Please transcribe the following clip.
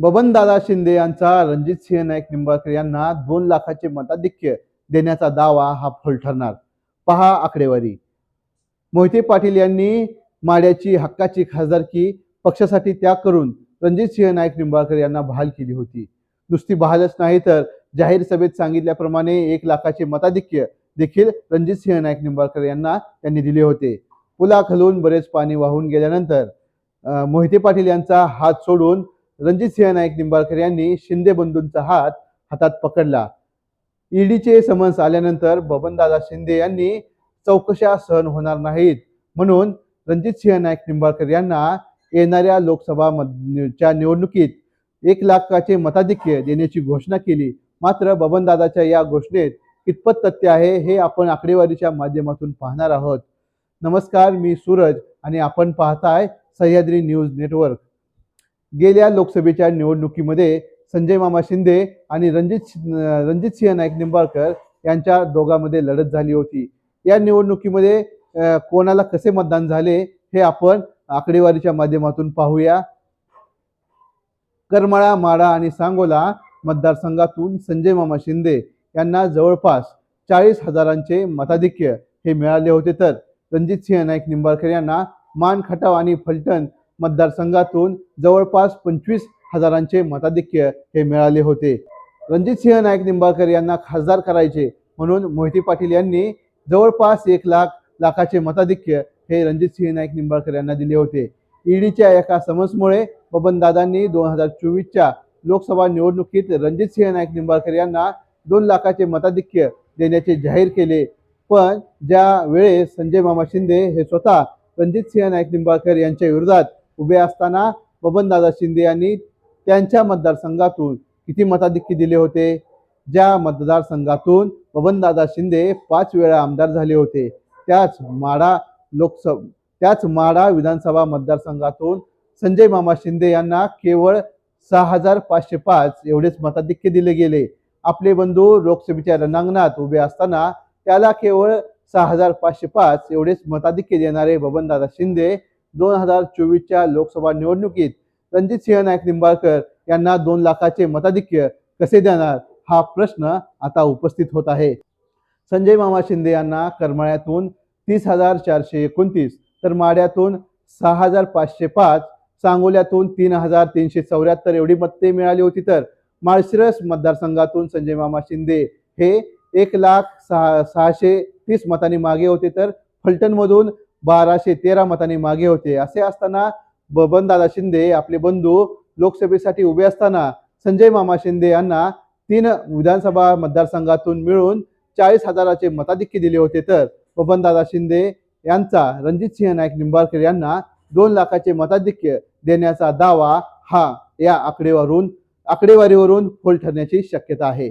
बबनदादा शिंदे यांचा रणजित सिंह नाईक निंबाळकर यांना दोन लाखाचे मताधिक्य देण्याचा दावा हा फोल ठरणार. पहा आकडेवारी. मोहिते पाटील यांनी माड्याची हक्काची खासदारकी पक्षासाठी त्याग करून रणजित सिंह नाईक निंबाळकर यांना बहाल केली होती. नुसती बहालच नाही तर जाहीर सभेत सांगितल्याप्रमाणे एक लाखाचे मताधिक्य देखील रणजित सिंह नाईक निंबाळकर यांना त्यांनी दिले होते. पुलाखालून बरेच पाणी वाहून गेल्यानंतर मोहिते पाटील यांचा हात सोडून रणजित सिंह नाईक निंबाळकर यांनी शिंदे बंधूंचा हात हातात पकडला. ईडीचे समन्स आल्यानंतर बबनदादा शिंदे यांनी चौकशा सहन होणार नाहीत. म्हणून रणजित सिंह नाईक निंबाळकर यांना येणाऱ्या लोकसभा च्या निवडणुकीत एक लाखाचे मताधिक्य देण्याची घोषणा केली. मात्र बबनदादाच्या या घोषणेत कितपत तथ्य आहे हे आपण आकडेवारीच्या माध्यमातून पाहणार आहोत. नमस्कार मी सूरज आणि आपण पाहताय सह्याद्री न्यूज नेटवर्क. गेल्या लोकसभेच्या निवडणुकीमध्ये संजय मामा शिंदे आणि रणजित रणजित सिंह नाईक निंबाळकर यांच्या दोघांमध्ये लढत झाली होती. या निवडणुकीमध्ये कोणाला कसे मतदान झाले हे आपण आकडेवारीच्या माध्यमातून पाहूया. करमाळा माडा आणि सांगोला मतदारसंघातून संजय मामा शिंदे यांना जवळपास चाळीस हजारांचे मताधिक्य हे मिळाले होते. तर रणजित सिंह नाईक निंबाळकर यांना मान खटाव आणि फलटण मतदारसंघातून जवळपास पंचवीस हजारांचे मताधिक्य हे मिळाले होते. रणजित सिंह नाईक निंबाळकर यांना खासदार करायचे म्हणून मोहिते पाटील यांनी जवळपास एक लाख लाखाचे मताधिक्य हे रणजित सिंह नाईक निंबाळकर यांना दिले होते. ईडीच्या एका समन्समुळे बबनदादांनी दोन हजार चोवीसच्या लोकसभा निवडणुकीत रणजित सिंह नाईक निंबाळकर यांना दोन लाखाचे मताधिक्य देण्याचे जाहीर केले. पण ज्या वेळेस संजय मामा शिंदे हे स्वतः रणजित सिंह नाईक निंबाळकर यांच्या विरोधात उभे असताना बबनदादा शिंदे यांनी त्यांच्या मतदारसंघातून किती मताधिक्य दिले होते? ज्या मतदारसंघातून बबनदादा शिंदे पाच वेळा आमदार झाले होते त्याच माडा लोकसभा त्याच माडा विधानसभा मतदारसंघातून संजय मामा शिंदे यांना केवळ सहा हजार पाचशे पाच एवढेच मताधिक्य दिले गेले. आपले बंधू लोकसभेच्या रणांगणात उभे असताना त्याला केवळ सहा हजार पाचशे पाच एवढेच मताधिक्य देणारे बबनदादा शिंदे दोन हजार चोवीसच्या लोकसभा निवडणुकीत रणजित सिंह नाईक निंबाळकर यांना दोन लाखाचे मताधिक्य कसे देणार हा प्रश्न आता उपस्थित होत आहे. संजय मामा शिंदे यांना करमाळ्यातून तीस हजार चारशे एकोणतीस तर माड्यातून सहा हजार पाचशे पाच सांगोल्यातून तीन हजार तीनशे चौऱ्याहत्तर एवढी मते मिळाली होती तर माळशिरस मतदारसंघातून संजय मामा शिंदे हे एक लाख सहा सहाशे तीस मतांनी मागे होते तर फलटणमधून बाराशे तेरा मतांनी मागे होते. असे असताना बबनदादा शिंदे आपले बंधू लोकसभेसाठी उभे असताना संजय मामा शिंदे यांना तीन विधानसभा मतदारसंघातून मिळून चाळीस हजाराचे मताधिक्य दिले होते. तर बबनदादा शिंदे यांचा रणजित सिंह नाईक निंबाळकर यांना दोन लाखाचे मताधिक्य देण्याचा दावा हा या आकडेवारून आकडेवारीवरून फोल ठरण्याची शक्यता आहे.